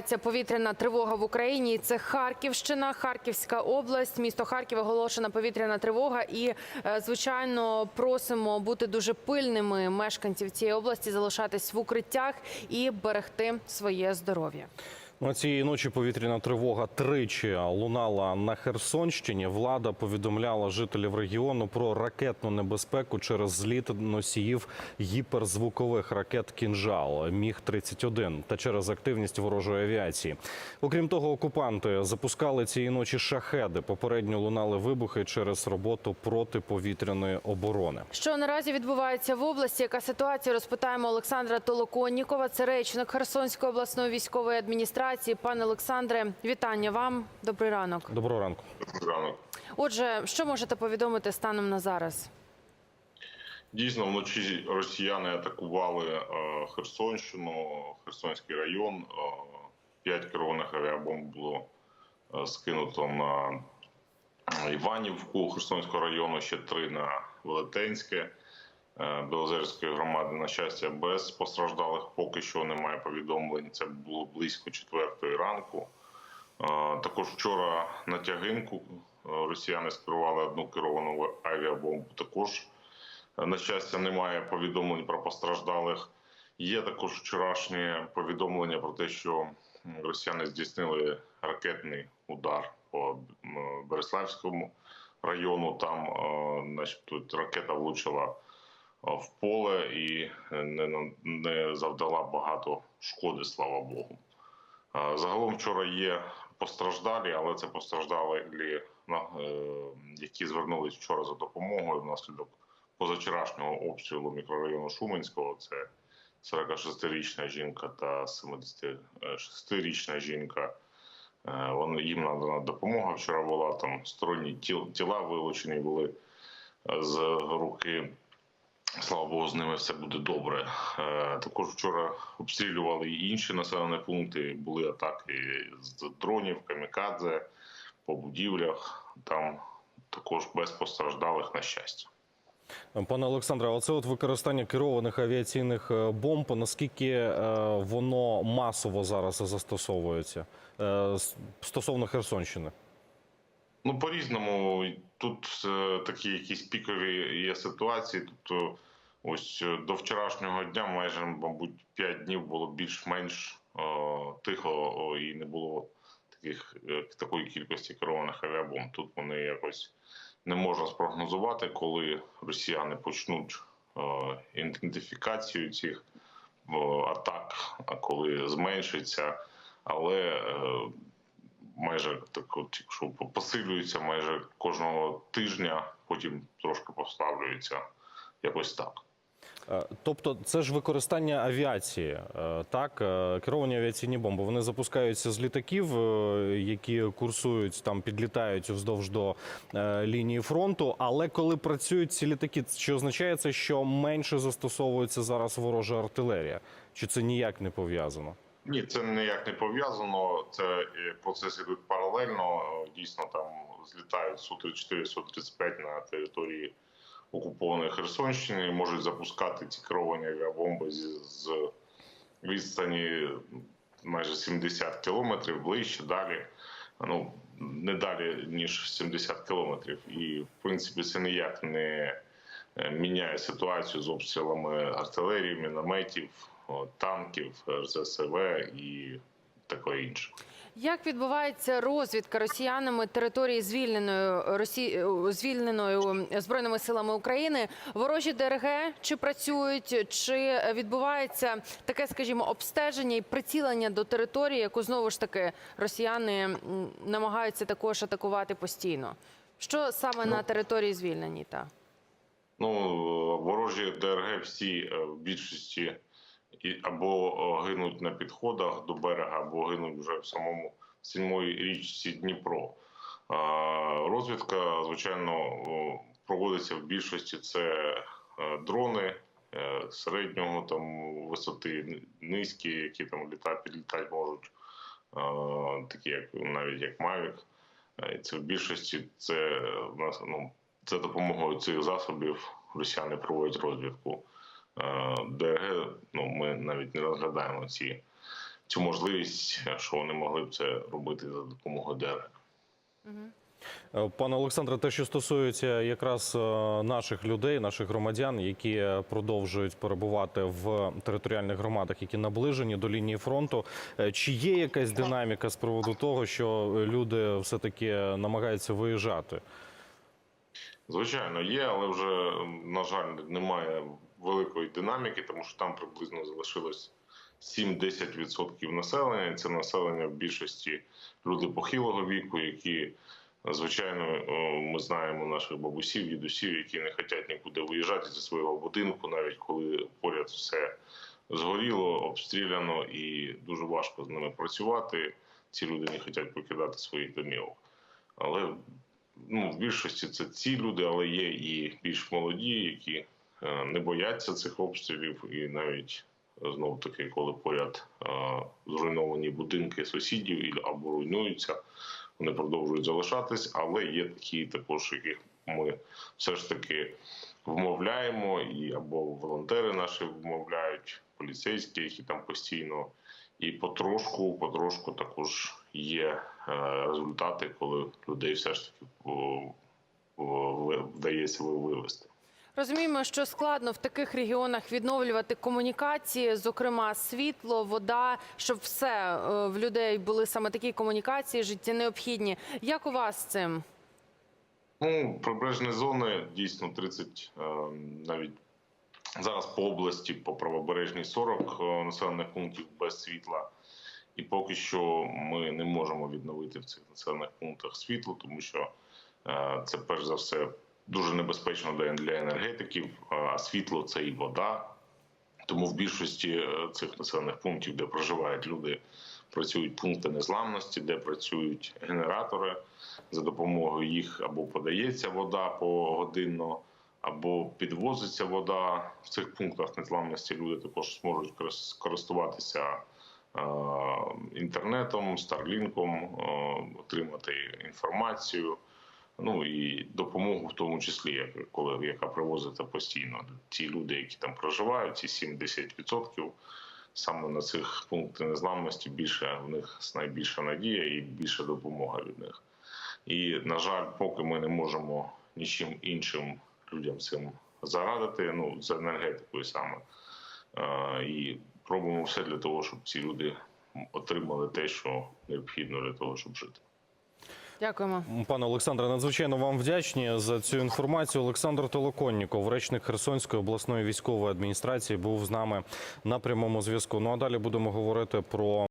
відбувається повітряна тривога в Україні. Це Харківщина, Харківська область, місто Харків оголошена повітряна тривога. І е, звичайно просимо бути дуже пильними мешканців цієї області, залишатись в укриттях і берегти своє здоров'я. На цієї ночі повітряна тривога тричі лунала на Херсонщині. Влада повідомляла жителів регіону про ракетну небезпеку через зліт носіїв гіперзвукових ракет «Кінжал» міг 31 та через активність ворожої авіації. Окрім того, окупанти запускали цієї ночі шахеди. Попередньо лунали вибухи через роботу протиповітряної оборони. Що наразі відбувається в області? Яка ситуація? Розпитаємо Олександра Толоконнікова. Це речник Херсонської обласної військової адміністрації. Пане Олександре, вітання вам. Добрий ранок. Доброго ранку. Ранок. Отже, що можете повідомити станом на зараз? Дійсно, вночі росіяни атакували е, Херсонщину, Херсонський район. Е, П'ять керованих авіабомб було е, скинуто на Іванівку Херсонського району, ще три на Велетенське. Е, Білозерської громади, на щастя, без постраждалих поки що немає повідомлень. Це було близько четвертої ранку. Е, Також вчора на тягинку е, росіяни скерували одну керовану авіабомбу. Також на щастя, немає повідомлень про постраждалих. Є також вчорашнє повідомлення про те, що росіяни здійснили ракетний удар по Береславському району. Там, начебто, ракета влучила в поле і не, не завдала багато шкоди, слава Богу. Е, Загалом вчора є постраждалі, але це постраждалі, е, які звернулись вчора за допомогою внаслідок позавчорашнього обстрілу мікрорайону Шуменського. Це 46-річна жінка та 76-річна жінка. Е, Вони їм надана допомога. Вчора була там сторонні тіл, тіла вилучені були е, з руки. Слава Богу, з ними все буде добре. Е, Також вчора обстрілювали і інші населені пункти. Були атаки з дронів, камікадзе по будівлях. Там також без постраждалих на щастя. Пане Олександре, оце от використання керованих авіаційних е, бомб. Наскільки е, воно масово зараз застосовується стосовно Херсонщини? Ну, по-різному. Тут е, такі якісь пікові є ситуації. Тобто, ось е, до вчорашнього дня, майже, мабуть, 5 днів було більш-менш е, тихо і не було таких такої кількості керованих авіабомб. Тут вони якось не можна спрогнозувати, коли росіяни почнуть ідентифікацію цих атак, а коли зменшиться. Але майже так, от, якщо посилюється майже кожного тижня, потім трошки поставлюється якось так. Е, Тобто, це ж використання авіації, е, так Е, керовані авіаційні бомби. Вони запускаються з літаків, які курсують там, підлітають вздовж до лінії фронту. Але коли працюють ці літаки, чи означає це, що менше застосовується зараз ворожа артилерія? Чи це ніяк не пов'язано? Ні, це ніяк не пов'язано. Це е, процеси йдуть паралельно. Дійсно, там злітають Су-34, Су-35 на території окупованої Херсонщини можуть запускати ці керовані авіабомби з, з відстані майже 70 кілометрів, ближче, далі. Ну, не далі, ніж 70 кілометрів. І, в принципі, це ніяк не е, міняє ситуацію з обстрілами артилерії, мінометів, танків, РЗСВ і таке інше. Як відбувається розвідка росіянами території звільненої Росі... звільненою збройними силами України? Ворожі ДРГ чи працюють, чи відбувається таке, скажімо, обстеження і прицілення до території, яку знову ж таки росіяни намагаються також атакувати постійно? Що саме на території звільненій? Та Ну, ворожі ДРГ всі е, в більшості або е, гинуть на підходах до берега, або гинуть вже в самому самої річці Дніпро. Розвідка, звичайно, проводиться в більшості це е, дрони е, середнього там висоти, низькі, які там літають, підлітати можуть, е, такі як навіть як Mavic. Е, Це в більшості це в нас ну за допомогою цих засобів росіяни проводять розвідку. Е, ДРГ, ну ми навіть не розглядаємо ці цю можливість, що вони могли б це робити за допомогою ДРГ. Е, Пане Олександре, те, що стосується якраз е, наших людей, наших громадян, які продовжують перебувати в територіальних громадах, які наближені до лінії фронту, чи є якась динаміка з приводу того, що люди все таки намагаються виїжджати? Звичайно, є, але вже, на жаль, немає великої динаміки, тому що там приблизно залишилось 7-10% населення. Це населення в більшості люди похилого віку, які, звичайно, ми знаємо наших бабусів, дідусів, які не хочуть нікуди виїжджати зі свого будинку, навіть коли поряд все згоріло, обстріляно, і дуже важко з ними працювати. Ці люди не хочуть покидати своїх домівок. Але ну, в більшості це ці люди, але є і більш молоді, які не бояться цих обстрілів, і навіть знову таки, коли поряд е, зруйновані будинки сусідів або руйнуються, вони продовжують залишатись, але є такі також, яких ми все ж таки вмовляємо, і або волонтери наші вмовляють, поліцейські, які там постійно. І потрошку, потрошку також є е, результати, коли людей все ж таки вдається ви- вивести. Розуміємо, що складно в таких регіонах відновлювати комунікації, зокрема світло, вода, щоб все е, в людей були саме такі комунікації, життя необхідні. Як у вас з цим? Ну, прибережні зони дійсно 30, е, навіть зараз по області, по правобережній 40 е, населених пунктів без світла. І поки що ми не можемо відновити в цих населених пунктах світло, тому що це перш за все дуже небезпечно для енергетиків. А світло це і вода. Тому в більшості е, цих населених пунктів, де проживають люди, працюють пункти незламності, де працюють генератори. За допомогою їх або подається вода погодинно, або підвозиться вода. В цих пунктах незламності люди також зможуть корис- користуватися е, інтернетом, старлінком, е, отримати інформацію. Ну і допомогу в тому числі, як- коли яка привозиться постійно. Ті люди, які там проживають, ці 7-10%, саме на цих пунктах незламності більше в них найбільша надія і більша допомога від них. І на жаль, поки ми не можемо нічим іншим людям цим зарадити, ну з енергетикою саме. Е, і пробуємо все для того, щоб ці люди отримали те, що необхідно для того, щоб жити. Дякуємо. Пане Олександре, надзвичайно вам вдячні за цю інформацію. Олександр Толоконніков, речник Херсонської обласної військової адміністрації, був з нами на прямому зв'язку. Ну а далі будемо говорити про